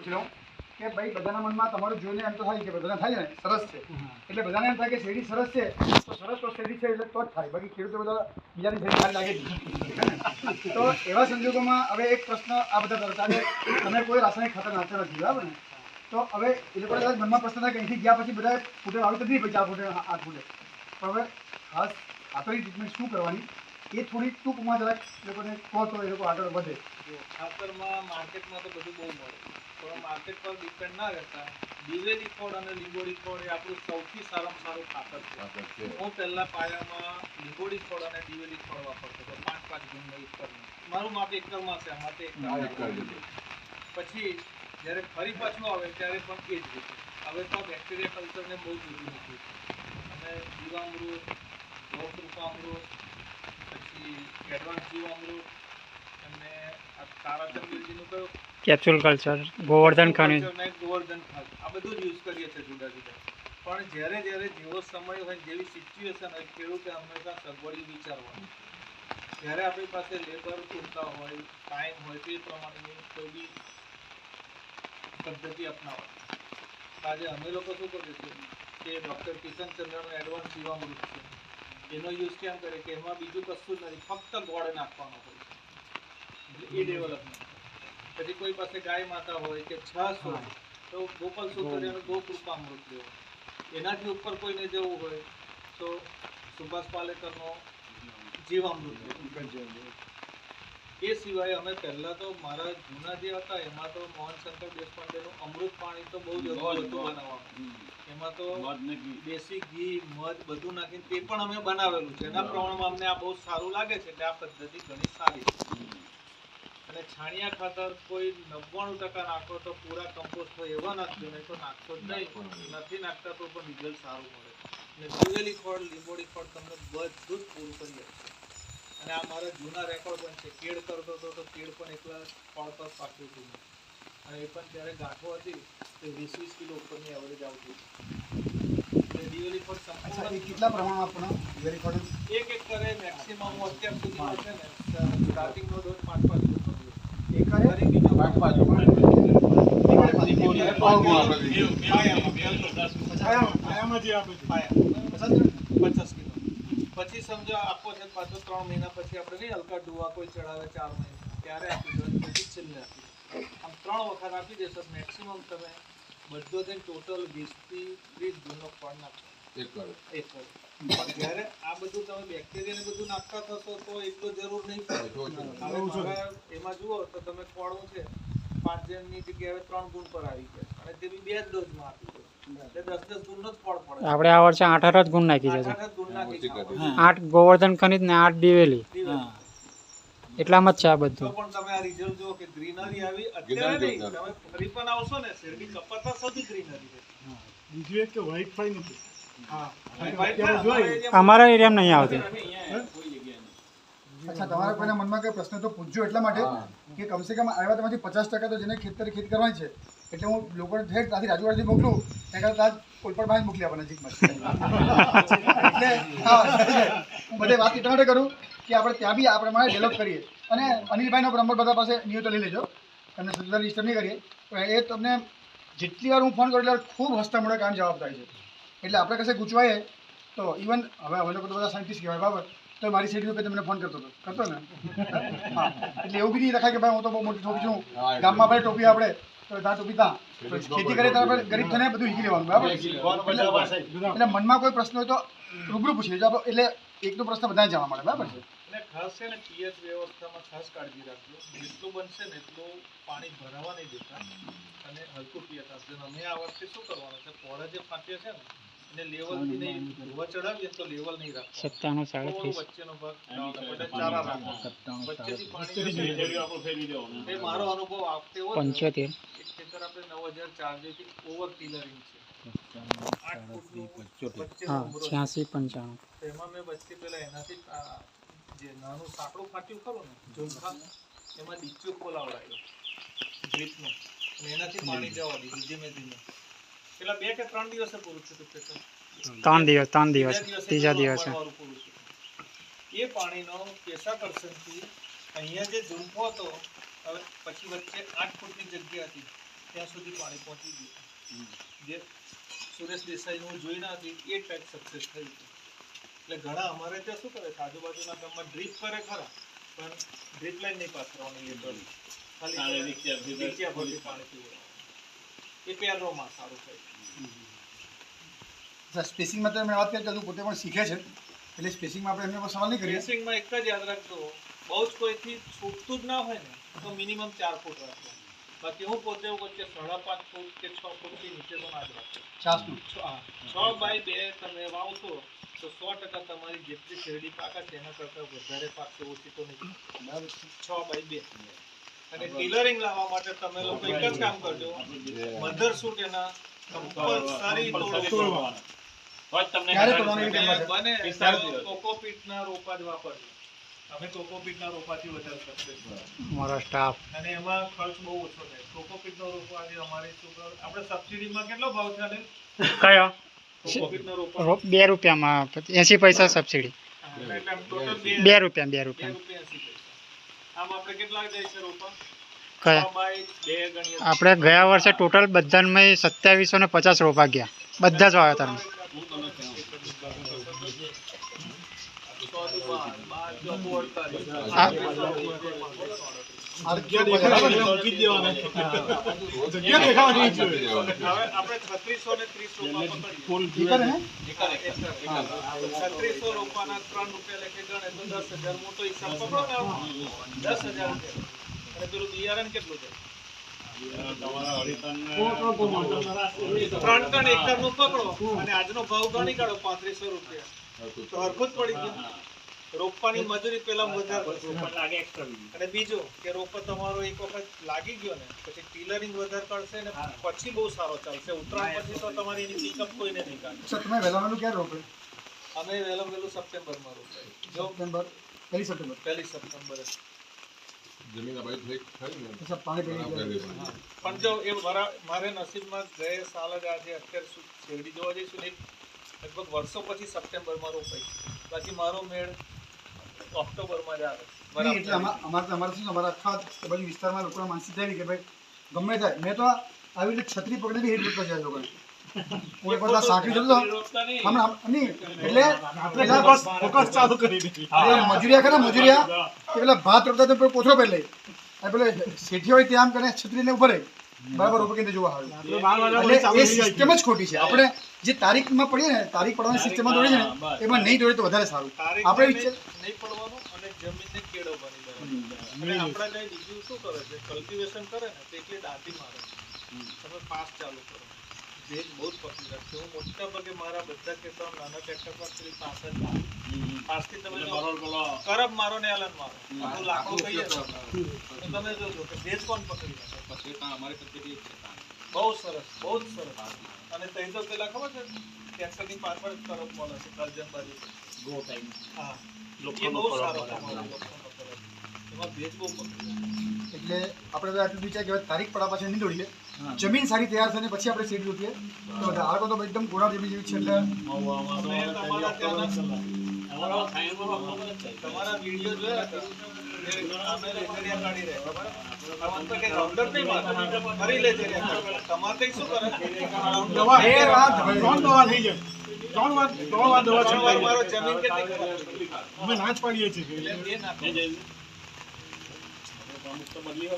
પૂછી લઉં કે ભાઈ બધાના મનમાં તમારું જોઈને એમ તો થાય કે બધાને થાય ને સરસ છે. એટલે બધાને એમ થાય કે શેરડી સરસ છે તો સરસ તો શેરડી છે એટલે તો જ થાય. બાકી ખેડૂતો બધા બીજાની શેરડી સારી લાગે છે તો એવા સંજોગોમાં હવે એક પ્રશ્ન આ બધા કરતા કે તમે કોઈ રાસાયણિક ખાતર નાખતા નથી બરાબર ને? તો હવે એ લોકો કદાચ મનમાં પ્રશ્ન થાય કે અહીંથી ગયા પછી બધા ફૂટે તો નહીં પછી આ ફૂટે આ- ફૂટે. પણ હવે ખાસ ખાતરની ટ્રીટમેન્ટ શું કરવાની? એ થોડી ટૂંકમાં જરાક એ લોકોને કહો તો એ લોકો આગળ વધે. ખાતરમાં માર્કેટમાં તો બધું બહુ મળે. પણ માર્કેટ પર ડિપેન્ડ ના રહેતા. દિવેલી ખોળ અને લીંબોડી ખોળ એ આપણું સૌથી સારામાં સારું ખાતર છે. હું પહેલા પાયામાં લીંબોડી ખોળ અને દિવેલી ખોળ વાપરતો હતો. પાંચ પાંચ ગુણનો મારું માપ એકરમાં છે એક પછી જ્યારે ફરી પાછું આવે ત્યારે પણ એ જ રીતે હવે તો બેક્ટેરિયા કલ્ચરને બહુ જરૂરી છે અને જીવામૃત ગૌકૃપામૃત પછી એડવાન્સ જીવામૃત અને આ તારાચંદ્રજીનું કયું કેપ્સ્યુલ કલ્ચર, ગોવર્ધન ખનિજ. કલ્ચર ને ગોવર્ધન ખાતર આ બધું જ યુઝ કરીએ છીએ જુદા જુદા. પણ જ્યારે જ્યારે જેવો સમય હોય જેવી સિચ્યુએશન હોય, ખેડૂતે હંમેશા સગવડી વિચારવાનું. જ્યારે આપણી પાસે લેબર પૂરતા હોય ટાઈમ હોય, તે પ્રમાણેની કોઈ બી પદ્ધતિ અપનાવવાની. આજે અમે લોકો શું કરીએ છીએ કે ડૉક્ટર કિશનચંદ્રનો એડવાન્સ જીવામૃત છે. એનો યુઝ કેમ કરે કે એમાં બીજું કશું જ નથી, ફક્ત ગોળ નાખવાનો હોય છે. એટલે એ ડેવલપમેન્ટ પછી કોઈ પાસે ગાય માતા હોય કે છાસ હોય તો ગોપાલ સુતરિયાનું ગો કૃપામૃત લેવું એનાથી ઉપર કોઈને જવું હોય તો સુભાષ પાલેકરનો જીવામૃત અમૃત એ સિવાય અમે પહેલા તો મારા જૂના જે હતા એમાં તો મોહનશંકર દેશપાંડેનું અમૃત પાણી તો બહુ જ હતું બનાવવાનું એમાં તો દેશી ઘી મધ બધું નાખીને તે પણ અમે બનાવેલું છે. એના પ્રમાણમાં અમને આ બહુ સારું લાગે છે એટલે આ પદ્ધતિ ઘણી સારી છે. અને છાણિયા ખાતર કોઈ નવ્વાણું ટકા નાખો તો પૂરા કમ્પોસ્ટ હોય એવા નાખજો નહીં તો નાખશો જ નહીં. નથી નાખતા તો પણ રિઝલ્ટ સારું મળે. અને દિવેલી ખોળ લીંબોડી ખોળ તમને બધું જ પૂરું કરી આપશે. અને આ મારા જૂના રેકોર્ડ પણ છે. કેળ કરતો હતો તો કેળ પણ એકલા ખોળ પર પાક્યું હતું અને એ પણ ત્યારે ગાંઠો હતી તે વીસ વીસ કિલો ઉપરની એવરેજ આવતી હતી. એટલે દિવેલી ખોળ અચ્છા એ કેટલા પ્રમાણમાં એક એક કરે મેક્સિમમ અત્યાર સુધી છે ને સ્ટાર્ટિંગનો ડોઝ પાંચ પાંચ પછી સમજો આપો છે પાછો ત્રણ મહિના પછી આપણે નહીં હલકા ડુવા કોઈ ચડાવે ચાર મહિના ત્યારે આપી દો પછી છેલ્લે આપી આમ ત્રણ વખત આપી દેશો મેક્સિમમ તમે બધો ટોટલ વીસથી ત્રીસ ગુણનો ફળ નાખો. એક કરોડ. પણ જ્યારે આ બધું તમે બેક્ટેરિયા ને બધું નાખતા થશો તો એટલો જરૂર નહીં પડે. એમાં જુઓ તો તમે ખોળું છે પાંચ જણની જગ્યાએ ત્રણ ગુણ પર આવી ગયા અને તે બી બે જ ડોઝમાં આપી દો એટલે દસ દસ ગુણનો જ ફળ પડે. આપણે આ વર્ષે આઠ આઠ જ ગુણ નાખી છે આઠ જ ગોવર્ધન ખનિજ ને આઠ દિવેલી. એટલામાં જ છે આ બધું. પણ તમે આ રિઝલ્ટ જુઓ કે ગ્રીનરી આવી. અત્યારે નહીં. તમે ફરી પણ આવશો ને શેરડી કપાતા સુધી ગ્રીનરી છે બીજું એક કે fly નથી. અમારા એરિયામાં નહીં આવતી. અચ્છા તમારા કોઈના મનમાં કોઈ પ્રશ્ન તો પૂછજો એટલા માટે કે કમસે કમ આવ્યા તમારી પચાસ ટકા તો જેને ખેતર ખેત કરવાની છે એટલે હું લોકોને ઠેર ત્યાંથી રાજુવાડથી મોકલું ત્યાં કરતાં આજ કોલપડ પાસે જ મોકલી આપવા નજીકમાં એટલે હા હું બધે વાત એટલા માટે કરું કે આપણે ત્યાં બી આ પ્રમાણે ડેવલપ કરીએ. અને અનિલભાઈનો નંબર બધા પાસે નિયો લઈ લેજો. તમને ડિસ્ટર્બ નહીં કરીએ. પણ એ તમને જેટલી વાર હું ફોન કરું એટલે ખૂબ હસતા મોડે કામ જવાબ છે. એટલે આપણે કશે ગુચવાય તો ઇવન હવે અમે લોકો તો બધા સાયન્ટિસ્ટ કહેવાય બરાબર? તો મારી સીડી ઉપર તમને ફોન કરતો હતો. કરતો ને? હા. એટલે એવું બી નહીં રખાય કે ભાઈ હું તો બહુ મોટી ટોપી છું. ગામમાં ભાઈ ટોપી આપણે તો ત્યાં ટોપી ત્યાં ખેતી કરે ત્યારે ગરીબ થઈને બધું શીખી લેવાનું બરાબર? એટલે મનમાં કોઈ પ્રશ્ન હોય તો રૂબરૂ પૂછી. લેજો એટલે એકનો પ્રશ્ન બધાને જવા મળે બરાબર છે? અને ખાસ છે ને પીએચ વ્યવસ્થામાં ખાસ કાળજી રાખજો. જેટલું બનશે ને એટલું પાણી ભરાવા નહીં દેતા. અને હલકું પીએચ આપજો. અમે આ વખતે શું કરવાનું છે? પોળા જે ફાટ્યા છે ને એને લેવલથી નહીં ધોવા ચડાવીએ તો લેવલ નહીં રાખો સત્તાણું થોડો સાડત્રીસ વચ્ચેનો ભાગ એટલે ચારા રાખો વચ્ચેથી પાણી જશે. એ મારો અનુભવ આ વખતે એવો થયો. પંચોતેર એક ખેતર આપણે નવ હજાર ચાર જેથી ઓવર ટીલરિંગ છે આઠ ફૂટનું વચ્ચેનો હા ઉમરો છે. છ્યાસી પંચાણું તો એમાં મેં વચ્ચે પેલા એનાથી આ જે નાનું સાંકડું ફાટ્યું ખરું ને ઝુમખા એમાં ડીચ્યું ખોલાવડાયો ડ્રીપનું અને એનાથી પાણી જવા દીધું ધીમે ધીમે પેલા બે કે ત્રણ દિવસે પૂરું છું ત્રણ દિવસ ત્રણ દિવસ. ત્રીજા દિવસે. એ પાણીનો કેશાકર્ષણથી અહીંયા જે ઝુંફો હતો હવે પછી વચ્ચે આઠ ફૂટની જગ્યા હતી ત્યાં સુધી પાણી પહોંચી ગયું. જે સુરેશ દેસાઈનું જોઈ ના હતી એ ટાઈપ સક્સેસ થઈ એટલે ઘણા અમારે ત્યાં શું કરે છે આજુબાજુના ગામમાં ડ્રીપ કરે ખરા પણ ડ્રીપ લાઈન નહીં પાથરવાની લીટર ખાલી પાણી પીવડાવવાનું એ પેરોમાં સારું થાય. સ્પેસિંગમાં તો મેં વાત કરી કે હજુ પોતે પણ શીખે છે. એટલે સ્પેસિંગમાં આપણે એમને પર સવાલ નહીં કરીએ. રેસિંગમાં એક જ યાદ રાખજો. બહુ જ કોઈથી છૂટતું જ ના હોય ને તો મિનિમમ ચાર ફૂટ રાખો બાકી હું પોતે એવું કહું કે સાડા પાંચ ફૂટ કે છ ફૂટથી નીચે તો ના જ રાખો. ચાસનું છ હા, છ બાય બે તમે વાવશો તો સો ટકા તમારી જેટલી શેરડી પાકે છે એના કરતાં વધારે પાકશે ઓછી તો નહીં. બરાબર છે. છ બાય બે. અને ટેલરિંગ લાવવા માટે તમે લોકો એક જ કામ કરજો. મધર સૂટ એના કમ્પલસરી તોડવા ક્યારે તોડવાની અને બને પિસ્તાળીસ તો રોપા જ વાપરજો. અમે કોકોપીટના રોપાથી વધારે સક્સેસ મારો સ્ટાફ અને એમાં ખર્ચ બહુ ઓછો થાય. કોકોપીટનો રોપો આજે અમારી સુગર આપણે સબસિડીમાં કેટલો ભાવ છે કયા? કયો કોકોપીટનો રોપો. રો- બે રૂપિયામાં એસી પૈસા સબસિડી. બે રૂપિયા બે રૂપિયા રૂપિયા એંસી પૈસા. આમ આપણે ગયા વર્ષે ટોટલ બધામાં સત્યાવીસો ને પચાસ રોપા ગયા. બધા જ વાવેતરમાં. આ- ત્રણ બિયારણ કેટલું છે? એકરનું પકડો. અને આજનો ભાવ ગણી કાઢો પાંત્રીસો રૂપિયા. તો હરખું જ પડી ગયું. રોપવાની મજૂરી પેલા વધારે. અને બીજું કે રોપો તમારો એક વખત લાગી ગયો ને પછી ટીલરિંગ વધારે કરશે ને પછી બહુ સારો ચાલશે. ઉત્તરાયણ પછી તો તમારી એની પિકઅપ કોઈને નહીં કાઢે તમે વહેલા વહેલું ક્યારે રોપે? અમે વહેલા વહેલું સપ્ટેમ્બરમાં રોપે. જો સપ્ટેમ્બર પહેલી સપ્ટેમ્બર. પહેલી સપ્ટેમ્બરે. જમીન આબાદી થોડીક ને? પાણી પેલી ખરાબ ગયા. કરી હા. પણ જો એ વરા- મારે નસીબમાં ગયા સાલ જ આજે અત્યારે શેરડી જોવા જઈશું ને લગભગ વર્ષો પછી સપ્ટેમ્બરમાં રોપાઈ. બાકી મારો મેળ ઓક્ટોબરમાં જ આવે. એટલે અમારે અમારે શું અમારા આખા બાજુ વિસ્તારમાં લોકોના માનસિકતા એવી કે ભાઈ ગમે થાય. મેં તો આવી રીતે છત્રી પકડી બી હેઠ લૂંટવા જાય લોકોને હું એક સાંકળી જતો હમણાં નહીં એટલે આપણે પેલા ફોકસ ફોકસ ચાલુ કરી દીધી. મજૂરિયા ખરા મજૂરિયા. એ પેલા ભાત રોપતા તો પેલો કોથળો પહેરી લે. અને પેલો શેઠી હોય ત્યાં આમ કરીને છત્રીને ઊભો રહે. બરાબર રોપે કેન્દ્ર જોવા આવે. એટલે એ સિસ્ટમ જ ખોટી છે. આપણે જે તારીખમાં પડીએ ને તારીખ પડવાની સિસ્ટમમાં છે ને એમાં નહીં દોડે તો વધારે સારું. આપણે નહીં પડવાનું અને જમીનને કેળવવાની આપણા બીજું શું કરે છે? કલ્ટિવેશન કરે ને તો એટલી દાંતી મારે. તમે પાસ ચાલુ કરો. ભેજ બહુ જ પકડી છે. હું મોટા ભાગે મારા બધા ખેતરો નાના ટ્રેક્ટર પર પેલી પાસ જ મારું. પાસથી તમે કરબ મારો ને એલન મારો. આખું લાખો કહીએ. તો તમે જોજો કે ભેજ કોણ પકડી રાખે બહુ સરસ બહુ જ સરસ. અને તઈ તો પેલા ખબર છે કેન્સરની પાછળ જ કરબ મળે છે કરજન બાજુ હા. એ બહુ સારો. એમાં ભેજ બહુ પકડી એટલે આપણે આટલું વિચાર કે તારીખ પડા પાછળ નહીં દોડીએ. જમીન સારી તૈયાર થઈને પછી આપણે સીડ લૂટીએ. તો ધારકો તો એકદમ ઘોડા જમીન જેવી છે એટલે તમારા વીડિયો જોયા. બદલી